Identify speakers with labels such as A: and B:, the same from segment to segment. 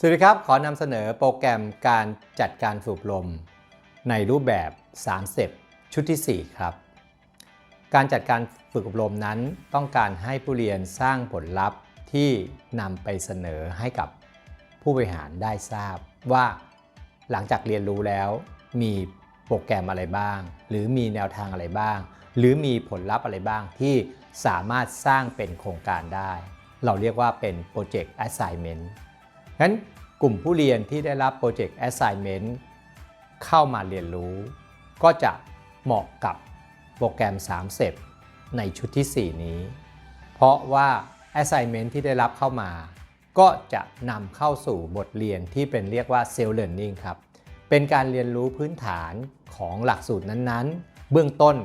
A: สวัสดีครับ ขอนำเสนอโปรแกรมการจัดการฝึกอบรมในรูปแบบ3 s t e p ชุดที่ 4 ครับ การจัดการฝึกอบรมนั้น ต้องการให้ผู้เรียนสร้างผลลัพธ์ที่นำไปเสนอให้กับผู้บริหารได้ทราบ ว่าหลังจากเรียนรู้แล้ว มีโปรแกรมอะไรบ้าง หรือมีแนวทางอะไรบ้าง หรือมีผลลัพธ์อะไรบ้างที่สามารถสร้างเป็นโครงการได้ เราเรียกว่าเป็น Project Assignment งั้นกลุ่มผู้เรียนที่ได้รับ Project Assignment เข้ามาเรียนรู้ ก็จะเหมาะกับโปรแกรม3เซปในชุดที่ 4 นี้ เพราะว่า Assignment ที่ได้รับเข้ามา ก็จะนำเข้าสู่บทเรียนที่เป็นเรียกว่า Self Learning ครับ เป็นการเรียนรู้พื้นฐานของหลักสูตรนั้นๆ เบื้องต้น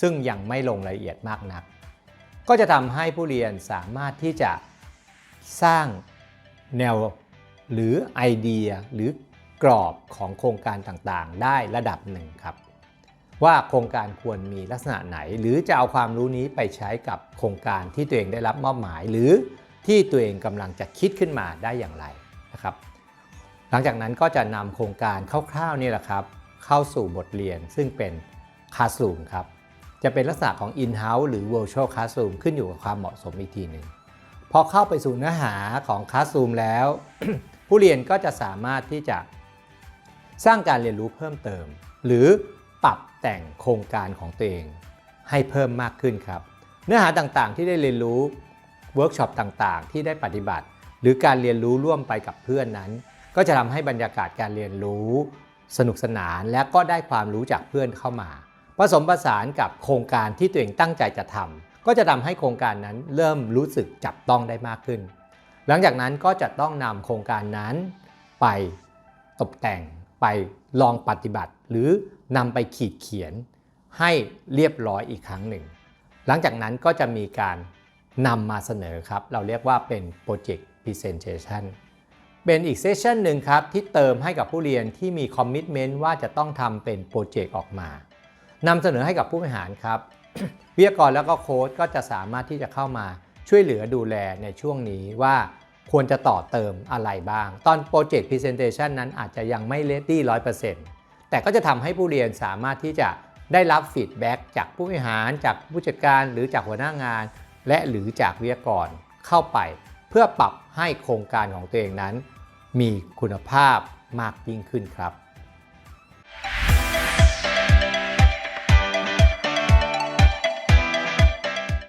A: ซึ่งยังไม่ลงรายละเอียดมากนัก ก็จะทำให้ผู้เรียนสามารถที่จะสร้างแนว หรือไอเดียหรือกรอบของโครงการต่างๆ ได้ระดับหนึ่งครับ ว่าโครงการควรมีลักษณะไหน หรือจะเอาความรู้นี้ไปใช้กับโครงการที่ตัวเองได้รับมอบหมาย หรือที่ตัวเองกำลังจะคิดขึ้นมาได้อย่างไรนะครับ หลังจากนั้นก็จะนำโครงการคร่าวๆนี่แหละครับเข้าสู่บทเรียนซึ่งเป็น Classroom ครับจะเป็นลักษณะของ In-house หรือ Virtual Classroom ขึ้นอยู่กับความเหมาะสมอีกทีหนึ่งพอเข้าไปสู่เนื้อหาของ Classroom แล้ว ผู้เรียนก็จะสามารถที่จะสร้างการเรียนรู้เพิ่มเติม หรือปรับแต่งโครงการของตัวเองให้เพิ่มมากขึ้นครับ เนื้อหาต่างๆ ที่ได้เรียนรู้เวิร์กช็อปต่างๆ ที่ได้ปฏิบัติ หรือการเรียนรู้ร่วมไปกับเพื่อนนั้น ก็จะทำให้บรรยากาศการเรียนรู้ สนุกสนานและก็ได้ความรู้จากเพื่อนเข้ามา ผสมผสานกับโครงการที่ตัวเองตั้งใจจะทำก็จะทำให้โครงการนั้นเริ่มรู้สึกจับต้องได้มากขึ้น หลังจากนั้นก็จะต้องนำโครงการนั้นไปตกแต่งไปลองปฏิบัติ หรือนำไปขีดเขียนให้เรียบร้อยอีกครั้งหนึ่ง หลังจากนั้นก็จะมีการนำมาเสนอครับ เราเรียกว่าเป็น Project Presentation เป็นอีกเซสชันหนึ่งครับ ที่เติมให้กับผู้เรียนที่มีคอมมิชเมนต์ว่าจะต้องทำเป็นโปรเจกต์ออกมานำเสนอให้กับผู้บริหารครับ วิทยากรแล้วก็โค้ชก็จะสามารถที่จะเข้ามา ช่วยเหลือดูแลในช่วงนี้ว่าควรจะต่อเติมอะไรบ้าง ตอนโปรเจกต์พรีเซนเตชันนั้นอาจจะยังไม่เลดี้ร้อยเปอร์เซ็นต์แต่ก็จะทำให้ผู้เรียนสามารถที่จะได้รับฟีดแบ็กจากผู้บริหาร จากผู้จัดการหรือจากหัวหน้างาน และหรือจากวิทยากรเข้าไป เพื่อปรับให้โครงการของตัวเองนั้น มีคุณภาพมากยิ่งขึ้นครับ